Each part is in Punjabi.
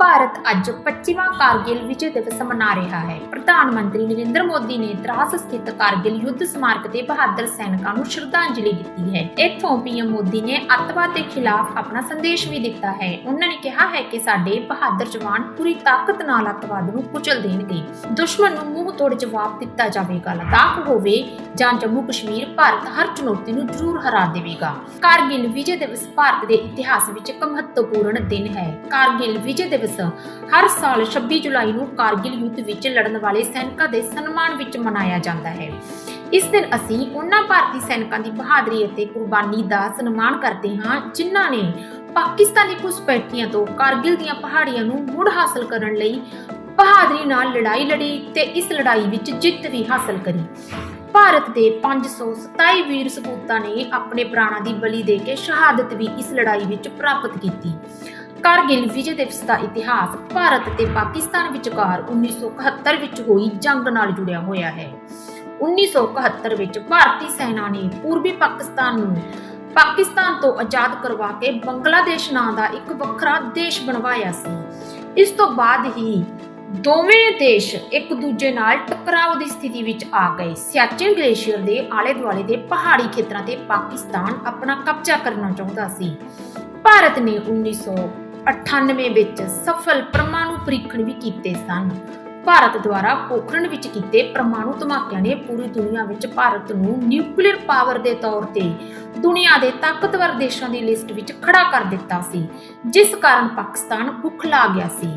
ਭਾਰਤ ਅੱਜ 25ਵਾਂ ਕਾਰਗਿਲ ਵਿਜੇ ਦਿਵਸ ਮਨਾ ਰਿਹਾ ਹੈ। ਪ੍ਰਧਾਨ ਮੰਤਰੀ ਨਰਿੰਦਰ ਮੋਦੀ ਨੇ ਦਰਾਸ ਸਥਿਤ ਕਾਰਗਿਲ ਯੁੱਧ ਸਮਾਰਕ ਦੇ ਬਹਾਦਰ ਸੈਨਿਕਾਂ ਨੂੰ ਸ਼ਰਧਾਂਜਲੀ ਦਿੱਤੀ ਹੈ। ਇੱਥੋਂ ਪੀਐਮ ਮੋਦੀ ਨੇ ਅੱਤਵਾਦ ਦੇ ਖਿਲਾਫ ਆਪਣਾ ਸੰਦੇਸ਼ ਵੀ ਦਿੱਤਾ ਹੈ। ਉਹਨਾਂ ਨੇ ਕਿਹਾ ਹੈ ਕਿ ਸਾਡੇ ਬਹਾਦਰ ਜਵਾਨ ਪੂਰੀ ਤਾਕਤ ਨਾਲ ਅੱਤਵਾਦ ਨੂੰ ਕੁਚਲ ਦੇਣਗੇ। ਦੁਸ਼ਮਣ ਨੂੰ ਮੂੰਹ ਤੋੜ ਜਵਾਬ ਦਿੱਤਾ ਜਾਵੇਗਾ। ਲਦਾਖ ਹੋਵੇ ਜਾਂ ਜੰਮੂ ਕਸ਼ਮੀਰ, ਭਾਰਤ ਹਰ ਚੁਣੌਤੀ ਨੂੰ ਜ਼ਰੂਰ ਹਰਾ ਦੇਵੇਗਾ। ਕਾਰਗਿਲ ਵਿਜੇ ਦਿਵਸ ਭਾਰਤ ਦੇ ਇਤਿਹਾਸ ਵਿੱਚ ਇੱਕ ਮਹੱਤਵਪੂਰਨ ਦਿਨ ਹੈ। ਕਾਰਗਿਲ ਵਿਜੇ ਦਿਵਸ ਹਰ ਸਾਲ 26 ਜੁਲਾਈ ਨੂੰ ਕਾਰਗਿਲ ਯੁੱਧ ਵਿੱਚ ਲੜਨ ਵਾਲੇ ਸੈਨਿਕਾਂ ਦੇ ਸਨਮਾਨ ਵਿੱਚ ਮਨਾਇਆ ਜਾਂਦਾ ਹੈ। ਇਸ ਦਿਨ ਅਸੀਂ ਉਹਨਾਂ ਭਾਰਤੀ ਸੈਨਿਕਾਂ ਦੀ ਬਹਾਦਰੀ ਅਤੇ ਕੁਰਬਾਨੀ ਦਾ ਸਨਮਾਨ ਕਰਦੇ ਹਾਂ, ਜਿਨ੍ਹਾਂ ਨੇ ਪਾਕਿਸਤਾਨੀ ਘੁਸਪੈਠੀਆਂ ਤੋਂ ਕਾਰਗਿਲ ਦੀਆਂ ਪਹਾੜੀਆਂ ਨੂੰ ਮੁੜ ਹਾਸਲ ਕਰਨ ਲਈ ਬਹਾਦਰੀ ਨਾਲ ਲੜਾਈ ਲੜੀ ਤੇ ਇਸ ਲੜਾਈ ਵਿੱਚ ਜਿੱਤ ਵੀ ਹਾਸਲ ਕਰੀ। ਭਾਰਤ ਦੇ 527 ਵੀਰ ਸਪੂਤਾਂ ਨੇ ਆਪਣੇ ਪ੍ਰਾਣਾਂ ਦੀ ਬਲੀ ਦੇ ਕੇ ਸ਼ਹਾਦਤ ਵੀ ਇਸ ਲੜਾਈ ਵਿੱਚ ਪ੍ਰਾਪਤ ਕੀਤੀ। ਕਾਰਗਿਲ ਵਿਜੇ ਦਿਵਸ ਦਾ ਇਤਿਹਾਸ ਭਾਰਤ ਅਤੇ ਪਾਕਿਸਤਾਨ ਵਿਚਕਾਰ 1971 ਵਿੱਚ ਹੋਈ ਜੰਗ ਨਾਲ ਜੁੜਿਆ ਹੋਇਆ ਹੈ। 1971 ਵਿੱਚ ਭਾਰਤੀ ਸੈਨਾ ਨੇ ਪੂਰਬੀ ਪਾਕਿਸਤਾਨ ਨੂੰ ਪਾਕਿਸਤਾਨ ਤੋਂ ਆਜ਼ਾਦ ਕਰਵਾ ਕੇ ਬੰਗਲਾਦੇਸ਼ ਨਾਂ ਦਾ ਇੱਕ ਵੱਖਰਾ ਦੇਸ਼ ਬਣਵਾਇਆ ਸੀ। ਇਸ ਤੋਂ ਬਾਅਦ ਹੀ ਦੋਵੇਂ ਦੇਸ਼ ਇੱਕ ਦੂਜੇ ਨਾਲ ਟਕਰਾਅ ਦੀ ਸਥਿਤੀ ਵਿੱਚ ਆ ਗਏ। ਸਿਆਚਿਨ ਗਲੇਸ਼ੀਅਰ ਦੇ ਆਲੇ ਦੁਆਲੇ ਦੇ ਪਹਾੜੀ ਖੇਤਰਾਂ ਤੇ ਪਾਕਿਸਤਾਨ ਆਪਣਾ ਕਬਜ਼ਾ ਕਰਨਾ ਚਾਹੁੰਦਾ ਸੀ। ਭਾਰਤ ਨੇ 1998 ਵਿੱਚ ਸਫਲ ਪਰਮਾਣੂ ਪ੍ਰੀਖਣ ਵੀ ਕੀਤੇ ਸਨ। ਭਾਰਤ ਦੁਆਰਾ ਪੋਖਰਨ ਵਿੱਚ ਕੀਤੇ ਪਰਮਾਣੂ ਧਮਾਕਿਆਂ ਨੇ ਪੂਰੀ ਦੁਨੀਆ ਵਿੱਚ ਭਾਰਤ ਨੂੰ ਨਿਊਕਲੀਅਰ ਪਾਵਰ ਦੇ ਤੌਰ ਤੇ ਦੁਨੀਆ ਦੇ ਤਾਕਤਵਰ ਦੇਸ਼ਾਂ ਦੀ ਲਿਸਟ ਵਿੱਚ ਖੜਾ ਕਰ ਦਿੱਤਾ ਸੀ, ਜਿਸ ਕਾਰਨ ਪਾਕਿਸਤਾਨ ਭੁੱਖਲਾ ਗਿਆ ਸੀ।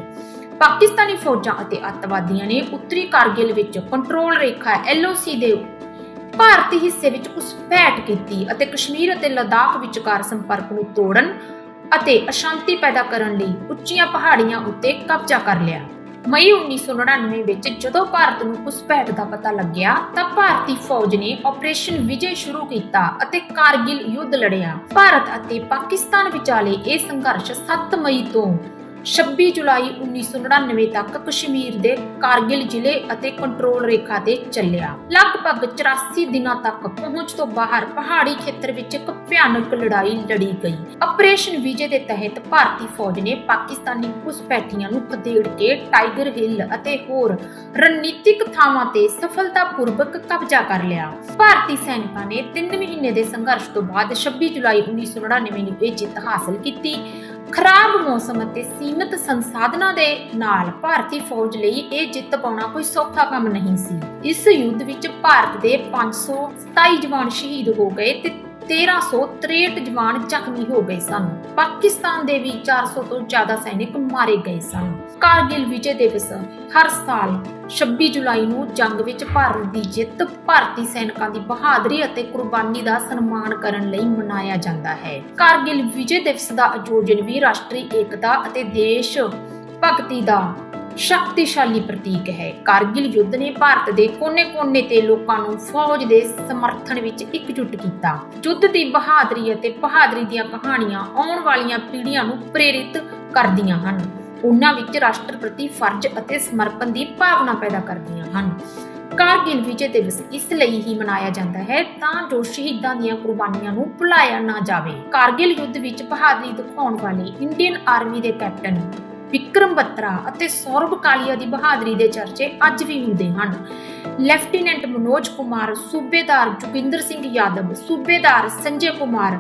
ਪਾਕਿਸਤਾਨੀ ਫੌਜਾਂ ਅਤੇ ਅੱਤਵਾਦੀਆਂ ਨੇ ਉੱਤਰੀ ਕਾਰਗਿਲ ਵਿੱਚ ਕੰਟਰੋਲ ਰੇਖਾ LOC ਦੇ ਭਾਰਤੀ ਹਿੱਸੇ ਵਿੱਚ ਘੁਸਪੈਠ ਕੀਤੀ ਅਤੇ ਕਸ਼ਮੀਰ ਅਤੇ ਲਦਾਖ ਵਿਚਕਾਰ ਸੰਪਰਕ ਨੂੰ ਤੋੜਨ ਅਤੇ ਅਸ਼ਾਂਤੀ ਪੈਦਾ ਕਰਨ ਲਈ ਉੱਚੀਆਂ ਪਹਾੜੀਆਂ ਉੱਤੇ ਕਬਜ਼ਾ ਕਰ ਲਿਆ। ਮਈ 1999 ਵਿੱਚ ਜਦੋਂ ਭਾਰਤ ਨੂੰ ਘੁਸਪੈਠ ਦਾ ਪਤਾ ਲੱਗਿਆ ਤਾਂ ਭਾਰਤੀ ਫੌਜ ਨੇ ਆਪਰੇਸ਼ਨ ਵਿਜੇ ਸ਼ੁਰੂ ਕੀਤਾ ਅਤੇ ਕਾਰਗਿਲ ਯੁੱਧ ਲੜਿਆ। ਭਾਰਤ ਅਤੇ ਪਾਕਿਸਤਾਨ ਵਿਚਾਲੇ ਇਹ ਸੰਘਰਸ਼ 7 ਮਈ ਤੋਂ 26 ਜੁਲਾਈ 1999 ਤੱਕ ਕਸ਼ਮੀਰ ਦੇ ਕਾਰਗਿਲ ਜ਼ਿਲ੍ਹੇ ਅਤੇ ਕੰਟਰੋਲ ਰੇਖਾ ਤੇ ਚੱਲਿਆ। ਲਗਭਗ 84 ਦਿਨਾਂ ਤੱਕ ਪਹੁੰਚ ਤੋਂ ਬਾਹਰ ਪਹਾੜੀ ਖੇਤਰ ਵਿੱਚ ਇੱਕ ਭਿਆਨਕ ਲੜਾਈ ਲੜੀ ਗਈ। ਆਪਰੇਸ਼ਨ ਵਿਜੇ ਦੇ ਤਹਿਤ ਭਾਰਤੀ ਫੌਜ ਨੇ ਪਾਕਿਸਤਾਨੀ ਘੁਸਪੈਠੀਆਂ ਨੂੰ ਖਦੇੜ ਕੇ ਟਾਈਗਰ ਹਿੱਲ ਅਤੇ ਹੋਰ ਰਣਨੀਤਿਕ ਥਾਵਾਂ ਤੇ ਸਫਲਤਾਪੂਰਵਕ ਕਬਜ਼ਾ ਕਰ ਲਿਆ। ਭਾਰਤੀ ਸੈਨਿਕਾਂ ਨੇ 3 ਮਹੀਨੇ ਦੇ ਸੰਘਰਸ਼ ਤੋਂ ਬਾਅਦ 26 ਜੁਲਾਈ 1999 ਨੂੰ ਇਹ ਜਿੱਤ ਹਾਸਲ ਕੀਤੀ। ਖਰਾਬ ਮੌਸਮ ਅਤੇ ਸੀਮਿਤ ਸੰਸਾਧਨਾਂ ਦੇ ਨਾਲ ਭਾਰਤੀ ਫੌਜ ਲਈ ਇਹ ਜਿੱਤ ਪਾਉਣਾ ਕੋਈ ਸੌਖਾ ਕੰਮ ਨਹੀਂ ਸੀ। ਇਸ ਯੁੱਧ ਵਿੱਚ ਭਾਰਤ ਦੇ 527 ਜਵਾਨ ਸ਼ਹੀਦ ਹੋ ਗਏ ਤੇ 1363 ਜਵਾਨ ਜ਼ਖਮੀ ਹੋ ਗਏ ਸਨ। ਪਾਕਿਸਤਾਨ ਦੇ ਵੀ 400 ਤੋਂ ਜ਼ਿਆਦਾ ਸੈਨਿਕ ਮਾਰੇ ਗਏ ਸਨ। ਕਾਰਗਿਲ ਵਿਜੇ ਦਿਵਸ ਹਰ ਸਾਲ 26 ਜੁਲਾਈ ਨੂੰ ਜੰਗ ਵਿੱਚ ਭਾਰਤ ਦੀ ਜਿੱਤ, ਭਾਰਤੀ ਸੈਨਿਕਾਂ ਦੀ ਬਹਾਦਰੀ ਅਤੇ ਕੁਰਬਾਨੀ ਦਾ ਸਨਮਾਨ ਕਰਨ ਲਈ ਮਨਾਇਆ ਜਾਂਦਾ ਹੈ। ਕਾਰਗਿਲ ਵਿਜੇ ਦਿਵਸ ਦਾ ਆਯੋਜਨ ਵੀ ਰਾਸ਼ਟਰੀ ਏਕਤਾ ਅਤੇ ਦੇਸ਼ ਭਗਤੀ ਦਾ ਸ਼ਕਤੀਸ਼ਾਲੀ ਪ੍ਰਤੀਕ ਹੈ। ਕਾਰਗਿਲ ਯੁੱਧ ਨੇ ਭਾਰਤ ਦੇ ਕੋਨੇ-ਕੋਨੇ ਤੇ ਲੋਕਾਂ ਨੂੰ ਫੌਜ ਦੇ ਸਮਰਥਨ ਵਿੱਚ ਇਕਜੁੱਟ ਕੀਤਾ। ਯੁੱਧ ਦੀ ਬਹਾਦਰੀ ਅਤੇ ਬਹਾਦਰੀ ਦੀਆਂ ਕਹਾਣੀਆਂ ਆਉਣ ਵਾਲੀਆਂ ਪੀੜ੍ਹੀਆਂ ਨੂੰ ਪ੍ਰੇਰਿਤ ਕਰਦੀਆਂ ਹਨ। ਉਹਨਾਂ ਵਿੱਚ ਰਾਸ਼ਟਰ ਪ੍ਰਤੀ ਫਰਜ਼ ਅਤੇ ਸਮਰਪਣ ਦੀ ਭਾਵਨਾ ਪੈਦਾ ਕਰਦੀਆਂ ਹਨ। ਕਾਰਗਿਲ ਵਿਜੇ ਦਿਵਸ ਇਸ ਲਈ ਹੀ ਮਨਾਇਆ ਜਾਂਦਾ ਹੈ ਤਾਂ ਜੋ ਸ਼ਹੀਦਾਂ ਦੀਆਂ ਕੁਰਬਾਨੀਆਂ ਨੂੰ ਭੁਲਾਇਆ ਨਾ ਜਾਵੇ। ਕਾਰਗਿਲ ਯੁੱਧ ਵਿੱਚ ਬਹਾਦਰੀ ਦਿਖਾਉਣ ਵਾਲੇ ਇੰਡੀਅਨ ਆਰਮੀ ਦੇ ਕੈਪਟਨ ਵਿਕਰਮ ਬੱਤਰਾ ਅਤੇ ਸੌਰਭ ਕਾਲੀਆ ਦੀ ਬਹਾਦਰੀ ਦੇ ਚਰਚੇ ਅੱਜ ਵੀ ਹੁੰਦੇ ਹਨ। ਲੈਫਟੀਨੈਂਟ ਮਨੋਜ ਕੁਮਾਰ, ਸੂਬੇਦਾਰ Joginder Singh Yadav, Subedar Sanjay Kumar,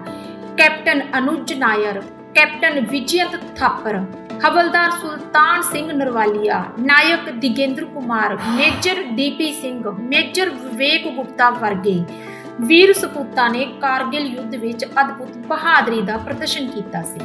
Captain Anuj Nayyar, Captain Vijayant Thapar, Havildar Sultan Singh Narwaria, Naik Digendra Kumar, Major DP Singh, Major Vivek Gupta ਵਰਗੇ ਵੀਰ ਸਪੂਤਾਂ ਨੇ ਕਾਰਗਿਲ ਯੁੱਧ ਵਿੱਚ ਅਦਭੁਤ ਬਹਾਦਰੀ ਦਾ ਪ੍ਰਦਰਸ਼ਨ ਕੀਤਾ ਸੀ।